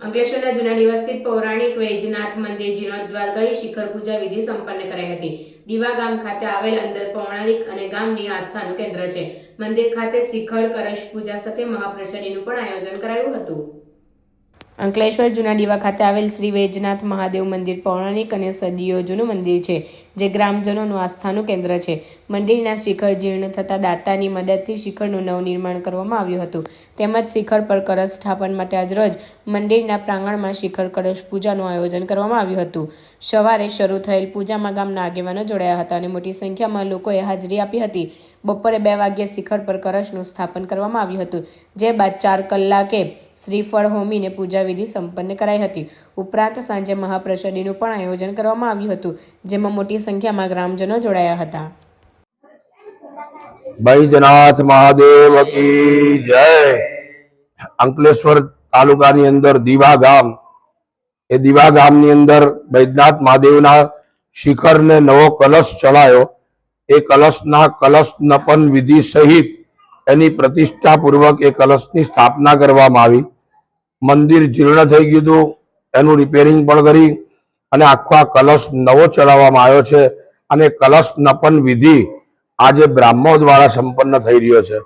અંકલેશ્વરના જૂના દિવસ સ્થિત પૌરાણિક વૈજનાથ મંદિર જીર્ણોદ્ધાર કરી શિખર પૂજા વિધિ સંપન્ન કરાઈ હતી. દીવા ગામ ખાતે આવેલ અંદર પૌરાણિક અને ગામની આસ્થાનું કેન્દ્ર છે. મંદિર ખાતે શિખર કળશ પૂજા સાથે મહાપ્રસાદીનું પણ આયોજન કરાયું હતું. અંકલેશ્વર જૂના દીવા ખાતે આવેલ શ્રી વૈજનાથ મહાદેવ મંદિર પૌરાણિક અને સદીઓ જૂનું મંદિર છે, જે ગ્રામજનોનું આસ્થાનું કેન્દ્ર છે. મંદિરના શિખર જીર્ણ થતા દાતાની મદદથી શિખરનું નવનિર્માણ કરવામાં આવ્યું હતું. તેમજ શિખર પર કળશ સ્થાપન માટે આજરોજ મંદિરના પ્રાંગણમાં શિખર કળશ પૂજાનું આયોજન કરવામાં આવ્યું હતું. સવારે શરૂ થયેલ પૂજામાં ગામના આગેવાનો જોડાયા હતા અને મોટી સંખ્યામાં લોકોએ હાજરી આપી હતી. બપોરે બે વાગ્યે શિખર પર કળશનું સ્થાપન કરવામાં આવ્યું હતું, જે બાદ ચાર કલાકે શ્રીફળ, હોમીને પૂજા વિધિ સંપન્ન કરાઈ હતી. ઉપરાંત સાંજે મહાપ્રસાદીનું પણ આયોજન કરવામાં આવ્યું હતું, જેમાં મોટી સંખ્યામાં ગ્રામજનો જોડાયા હતા. બૈદ્યનાથ મહાદેવ કી જય. અંકલેશ્વર તાલુકાની અંદર દીવા ગામ. એ દીવા ગામની અંદર બૈજનાથ મહાદેવના શિખરને નવો કલશ ચડાયો. એ કલશના કલશ નપન વિધિ સહિત એની પ્રતિષ્ઠાપૂર્વક એ કલશની સ્થાપના કરવામાં આવી. મંદિર જીર્ણ થઈ ગયું હતું, એનું રિપેરિંગ પણ કરી અને આખો કલશ નવો ચડાવવામાં આવ્યો છે અને કલશ નપન વિધિ આજે બ્રાહ્મણો દ્વારા સંપન્ન થઈ રહ્યો છે.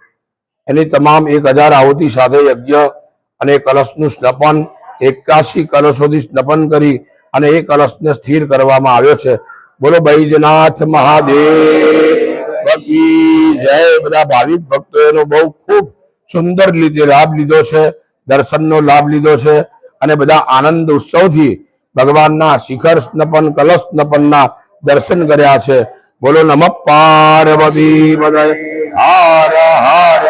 એની તમામ એક હજાર આહુતિ સાથે યજ્ઞ અને કલશનું સ્નપન, એકાશી કલશોથી સ્નપન કરી અને એ કલશને સ્થિર કરવામાં આવ્યો છે. બોલો, બૈજનાથ મહાદેવ કી જય બધા ભાવિક ભક્તો એનો બહુ ખૂબ સુંદર રીતે લાભ લીધો છે, દર્શનનો લાભ લીધો છે અને બધા આનંદ ઉત્સવથી ભગવાનના શિખર સ્નપન કલશ સ્નપનના દર્શન કર્યા છે. બોલો નમ પાર્વતી હર હર.